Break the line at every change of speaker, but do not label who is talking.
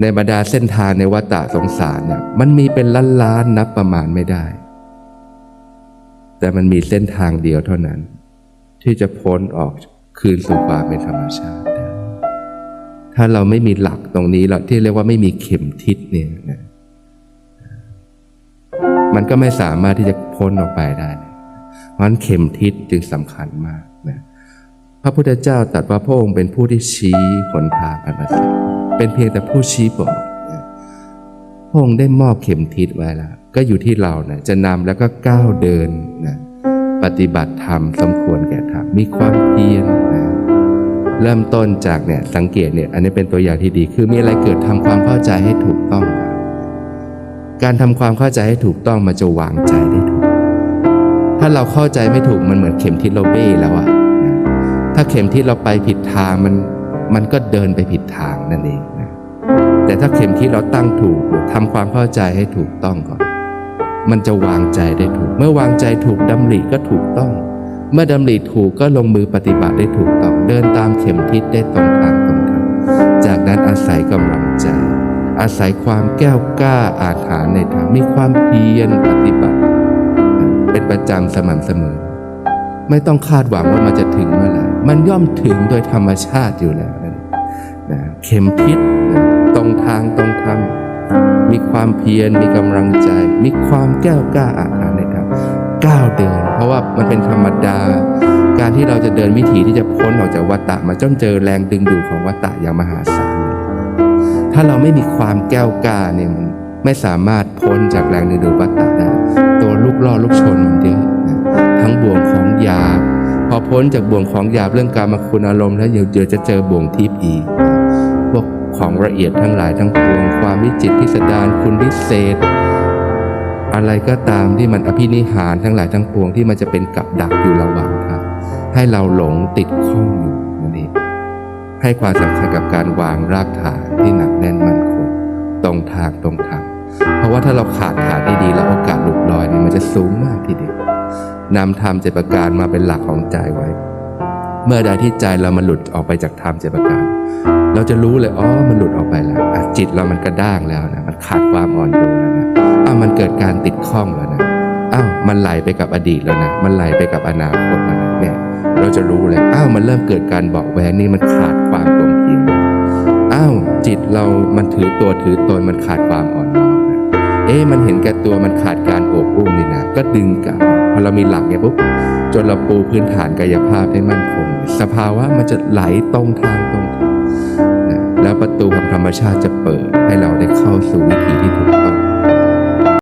ในบรรดาเส้นทางในวัฏสงสารเนี่ยมันมีเป็นล้านล้านๆนับประมาณไม่ได้ แต่มันมีเส้นทางเดียวเท่านั้น ที่จะพ้นออกคืนสู่ความเป็นธรรมชาติได้ถ้าเราไม่มีหลักตรงนี้เราที่เรียกว่าไม่มีเข็มทิศเนี่ยนะมันก็ไม่สามารถที่จะพ้นออกไปได้ เพราะฉะนั้นเข็มทิศจึงสำคัญมาก พระพุทธเจ้าตรัสว่าพระองค์เป็นผู้ที่ชี้หนทางอันประเสริฐเป็นเพียงแต่ผู้ชี้บอกพระองค์ได้มอบเข็มทิศไว้แล้วก็อยู่ที่เรานะจะนำแล้วก็ก้าวเดินนะปฏิบัติธรรมสมควรแก่ธรรมมีความเพียรนะเริ่มต้นจากเนี่ยสังเกตเนี่ยอันนี้เป็นตัวอย่างที่ดี คือมีอะไรเกิดทำความเข้าใจให้ถูกต้อง การทำความเข้าใจให้ถูกต้องมันจะวางใจได้ถูก ถ้าเราเข้าใจไม่ถูกมันเหมือนเข็มทิศเราเบ้แล้วอะนะ ถ้าเข็มทิศเราไปผิดทางมันมันก็เดินไปผิดทางนั่นเองนะแต่ถ้าเข็มทิศเราตั้งถูกทำความเข้าใจให้ถูกต้องก่อน มันจะวางใจได้ถูก เมื่อวางใจถูกดำริก็ถูกต้อง เมื่อดำริถูกก็ลงมือปฏิบัติได้ถูกต้อง เดินตามเข็มทิศได้ตรงทางตรงทางจากนั้นอาศัยกำลังใจ อาศัยความแก้วกล้าอาถรรในธรรมมีความเพียรปฏิบัติ เป็นประจำสม่ำเสมอ ไม่ต้องคาดหวังว่ามันจะถึงเมื่อไหร่ มันย่อมถึงโดยธรรมชาติอยู่แล้วนั่นะเข็มทิศนะตรงทางตรงธรรมมีความเพียรมีกำลังใจ มีความแก้วกล้าอาหารในธรรมก้าวเดิน เพราะว่ามันเป็นธรรมดา การที่เราจะเดินวิถีที่จะพ้นออกจากวัฏฏะมาจ้องเจอแรงดึงดูดของวัฏฏะอย่างมหาศาลเลยถ้าเราไม่มีความแก้วกล้าเนี่ยมันไม่สามารถพ้นจากแรงดึงดูดวัฏฏะได้ตัวลูกล่อลูกชน พ้นจากบ่วงของหยาบเรื่องการมาคุณอารมณ์แล้วเดี๋ยวเดี๋ยวจะเจอบ่วงทิพย์อีก พวกของละเอียดทั้งหลายทั้งปวงความวิจิตพิสดารคุณวิเศษ อะไรก็ตามที่มันอภินิหารทั้งหลายทั้งปวงที่มันจะเป็นกับดักอยู่ระหว่างทางให้เราหลงติดข้องอยู่นั่นเองให้ความสำคัญกับการวางรากฐานที่หนักแน่นมั่นคงตรงทางตรงธรรมเพราะว่าถ้าเราขาดฐานดีๆแล้วโอกาสหลุดลอยนี่ยมันจะสูงมากทีเดียว นำธรรมเจ็ประการมาเป็นหลักของใจไว้ เมื่อใดที่ใจเรามันหลุดออกไปจากธรรมเจ็ประการ เราจะรู้เลยอ๋อมันหลุดออกไปแล้วจิตเรามันกระด้างแล้วนะมันขาดความอ่อนโยนแล้วนะอ้าวมันเกิดการติดข้องแล้วนะอ้าวมันไหลไปกับอดีตแล้วนะมันไหลไปกับอนาคตแล้วนะเนี่ยเราจะรู้เลยอ้าวมันเริ่มเกิดการเบาะแวงนี่มันขาดความกลมเกลียวอ้าวจิตเรามันถือตัวถือตนมันขาดความอ่อนน้อมน เอ๊ะมันเห็นแก่ตัวมันขาดการโอบอุ้มนี่นะก็ดึงกลับพอเรามีหลักเนี่ยปุ๊บจนเราปูพื้นฐานกายภาพให้มั่นคง สภาวะมันจะไหลตรงทางตรงทางนะแล้วประตูของธรรมชาติจะเปิดให้เราได้เข้าสู่วิถีที่ถูกต้อง